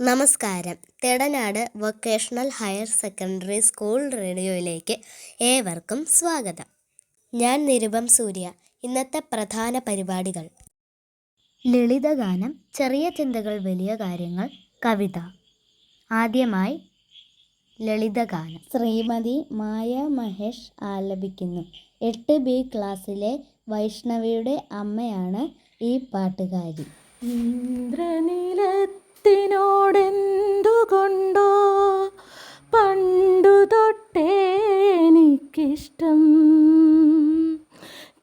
നമസ്കാരം. Thedanad vocational higher secondary school റേഡിയോയിലേക്ക് ഏവർക്കും സ്വാഗതം. ഞാൻ നിരുപം സൂര്യ. ഇന്നത്തെ പ്രധാന പരിപാടികൾ. ലളിതഗാനം ചെറിയ ചിന്തകൾ വലിയ കാര്യങ്ങൾ കവിത. ആദ്യമായി ലളിതഗാനം. ശ്രീമതി മായ മഹേഷ് ആലപിക്കുന്നു. എട്ട് ബി ക്ലാസ്സിലെ വൈഷ്ണവിയുടെ അമ്മയാണ് ഈ പാട്ടുകാരി. ഇന്ദ്രനീലത്തിനോടെന്തുകൊണ്ടോ പണ്ടു തൊട്ടേ എനിക്കിഷ്ടം.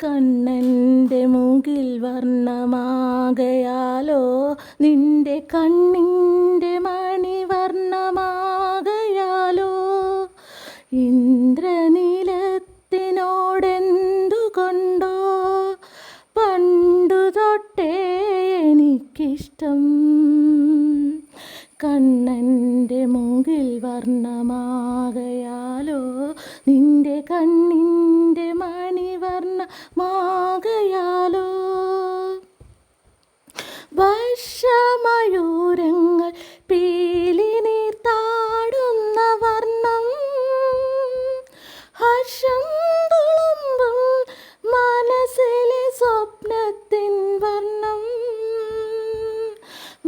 കണ്ണന്റെ മുകിൽ വർണമാകയാലോ നിന്റെ കണ്ണിന്റെ കണ്ണന്റെ മുകിൽ വർണമാകയാലോ? നിന്റെ കണ്ണിന്റെ മണി വർണമാകയാലോ? വർഷമയൂരങ്ങൾ പീലി നീർത്താടുന്ന വർണം ഹർഷം തുളുമ്പും മനസ്സിലെ സ്വപ്നത്തിൻ വർണം.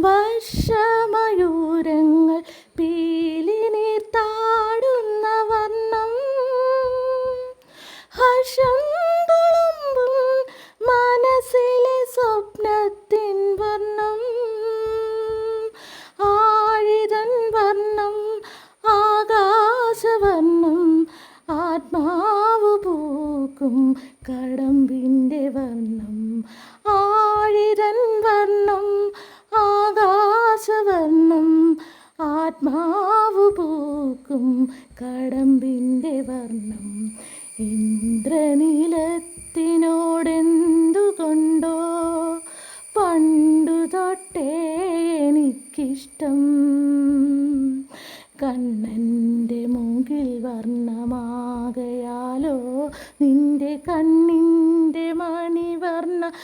വർഷമയൂരങ്ങൾ ഹർഷം തുളുമ്പും മനസ്സിലെ സ്വപ്നത്തിൻ വർണം. ആഴിതൻ വർണം ആകാശവർണം ആത്മാവ് പൂക്കും കടമ്പിന്റെ വർണം. ആഴിതൻ വർണം ആകാശവർണം ആത്മാവ് പൂക്കും കടമ്പിന്റെ വർണം. ഇന്ദ്രനീലത്തിനോടെന്തുകൊണ്ടോ പണ്ടു തൊട്ടേ എനിക്കിഷ്ടം. കണ്ണന്റെ മുകിൽ വർണമാകയാലോ നിന്റെ കണ്ണിന്റെ മണി വർണമാകയാലോ?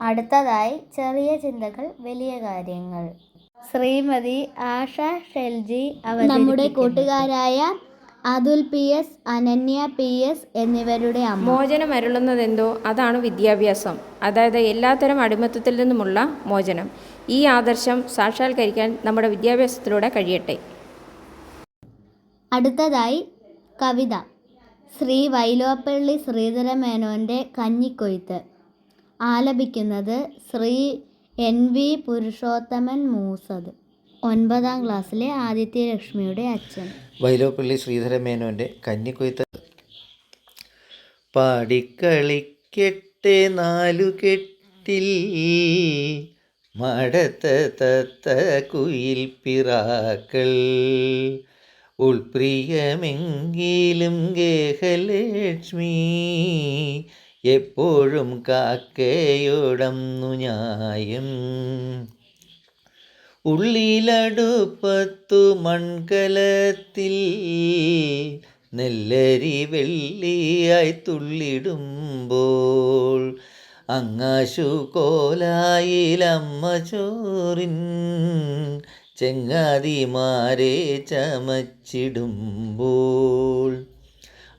അടുത്തതായി ചെറിയ ചിന്തകൾ വലിയ കാര്യങ്ങൾ. ശ്രീമതി ആഷ ഷെൽജി നമ്മുടെ കൂട്ടുകാരായ Athul P S Ananya P S എന്നിവരുടെ അമ്മ. മോചനം അരുളുന്നതെന്തോ? അതാണ് വിദ്യാഭ്യാസം. അതായത് എല്ലാത്തരം അടിമത്തത്തിൽ നിന്നുമുള്ള മോചനം. ഈ ആദർശം സാക്ഷാത്കരിക്കാൻ നമ്മുടെ വിദ്യാഭ്യാസത്തിലൂടെ കഴിയട്ടെ. അടുത്തതായി കവിത. ശ്രീ വൈലോപ്പള്ളി ശ്രീധരമേനോന്റെ കഞ്ഞിക്കൊയ്ത്ത്. ആലപിക്കുന്നത് ശ്രീ എൻ വി പുരുഷോത്തമൻ മൂസത്. ഒൻപതാം ക്ലാസ്സിലെ ആദിത്യ ലക്ഷ്മിയുടെ അച്ഛൻ. വൈലോപ്പള്ളി ശ്രീധരമേനോന്റെ കന്നിക്കൊയ്ത്ത്. പാടിക്കളിക്കെട്ട് നാലു കെട്ടിൽ മടത്ത തത്ത കുയിൽ പിറാക്കൾ. ഉൾപ്രിയമെങ്കിലും ഗേഹലക്ഷ്മി എപ്പോഴും കാക്കയുടന്നു ഞായും. ഉള്ളിലടുപ്പത്തു മൺകലത്തിൽ നെല്ലരി വെള്ളിയായി തുള്ളിടുമ്പോൾ അങ്ങാശു കോലായിലമ്മ ചോറിൻ ചെങ്ങാതിമാരെ ചമച്ചിടുമ്പോൾ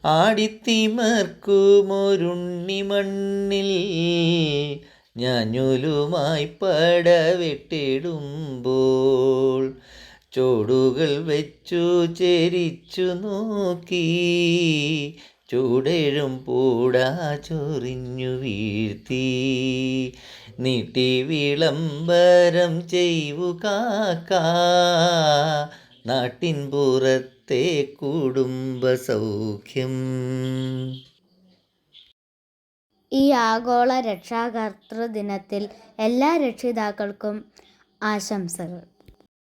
ആടിത്തിമർക്കുമൊരുണ്ണി മണ്ണിൽ ഞാനൊലുമായി പടവെട്ടിടുമ്പോൾ ചോടുകൾ വെച്ചു ചെരിച്ചു നോക്കി ചൂടേഴും പൂടാ ചൊറിഞ്ഞു വീഴ്ത്തി നീട്ടി വിളംബരം ചെയ്യു കാക്ക. നാട്ടിൻ കുടുംബ സൗഖ്യം. ഈ ആഗോള രക്ഷാകർതൃ ദിനത്തിൽ എല്ലാ രക്ഷിതാക്കൾക്കും ആശംസകൾ.